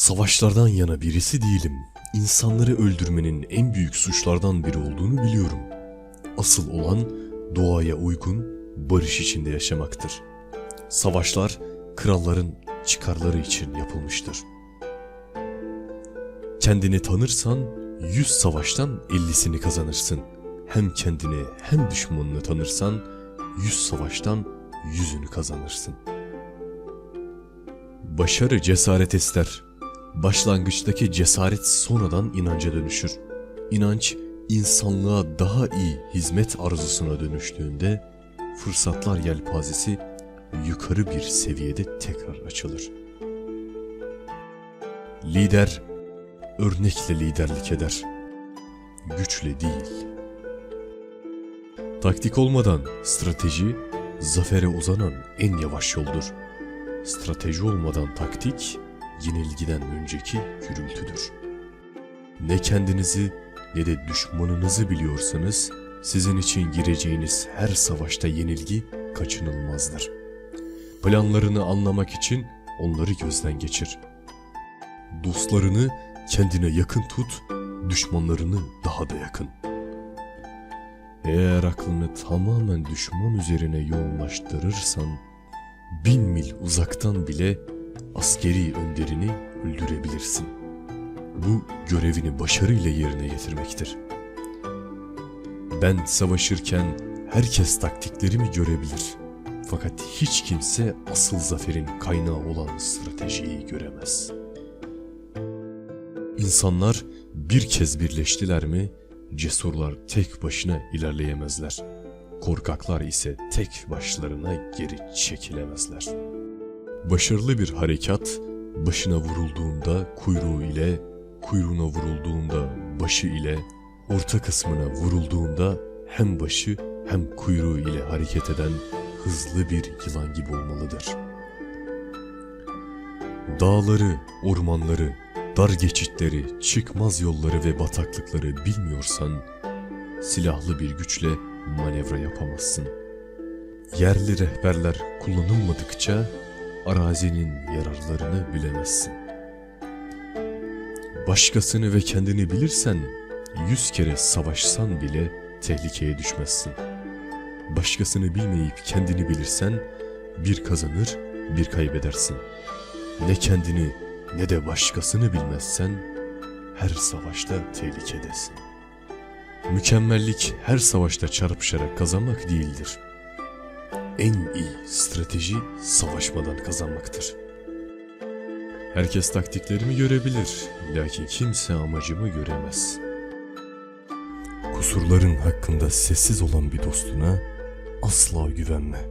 Savaşlardan yana birisi değilim. İnsanları öldürmenin en büyük suçlardan biri olduğunu biliyorum. Asıl olan doğaya uygun, barış içinde yaşamaktır. Savaşlar kralların çıkarları için yapılmıştır. Kendini tanırsan yüz savaştan ellisini kazanırsın. Hem kendini hem düşmanını tanırsan yüz savaştan yüzünü kazanırsın. Başarı cesaret ister. Başlangıçtaki cesaret sonradan inanca dönüşür. İnanç insanlığa daha iyi hizmet arzusuna dönüştüğünde fırsatlar yelpazesi yukarı bir seviyede tekrar açılır. Lider örnekle liderlik eder. Güçle değil. Taktik olmadan strateji zafere uzanan en yavaş yoldur. Strateji olmadan taktik yenilgiden önceki gürültüdür. Ne kendinizi ne de düşmanınızı biliyorsanız sizin için gireceğiniz her savaşta yenilgi kaçınılmazdır. Planlarını anlamak için onları gözden geçir. Dostlarını kendine yakın tut, düşmanlarını daha da yakın. Eğer aklını tamamen düşman üzerine yoğunlaştırırsan, bin mil uzaktan bile askeri önderini öldürebilirsin. Bu görevini başarıyla yerine getirmektir. Ben savaşırken herkes taktiklerimi görebilir. Fakat hiç kimse asıl zaferin kaynağı olan stratejiyi göremez. İnsanlar bir kez birleştiler mi, cesurlar tek başına ilerleyemezler. Korkaklar ise tek başlarına geri çekilemezler. Başarılı bir harekat başına vurulduğunda kuyruğu ile, kuyruğuna vurulduğunda başı ile, orta kısmına vurulduğunda hem başı hem kuyruğu ile hareket eden hızlı bir yılan gibi olmalıdır. Dağları, ormanları, dar geçitleri, çıkmaz yolları ve bataklıkları bilmiyorsan silahlı bir güçle manevra yapamazsın. Yerli rehberler kullanılmadıkça arazinin yararlarını bilemezsin. Başkasını ve kendini bilirsen yüz kere savaşsan bile tehlikeye düşmezsin. Başkasını bilmeyip kendini bilirsen bir kazanır bir kaybedersin. Ne kendini ne de başkasını bilmezsen her savaşta tehlikedesin. Mükemmellik her savaşta çarpışarak kazanmak değildir. En iyi strateji savaşmadan kazanmaktır. Herkes taktiklerimi görebilir, lakin kimse amacımı göremez. Kusurların hakkında sessiz olan bir dostuna asla güvenme.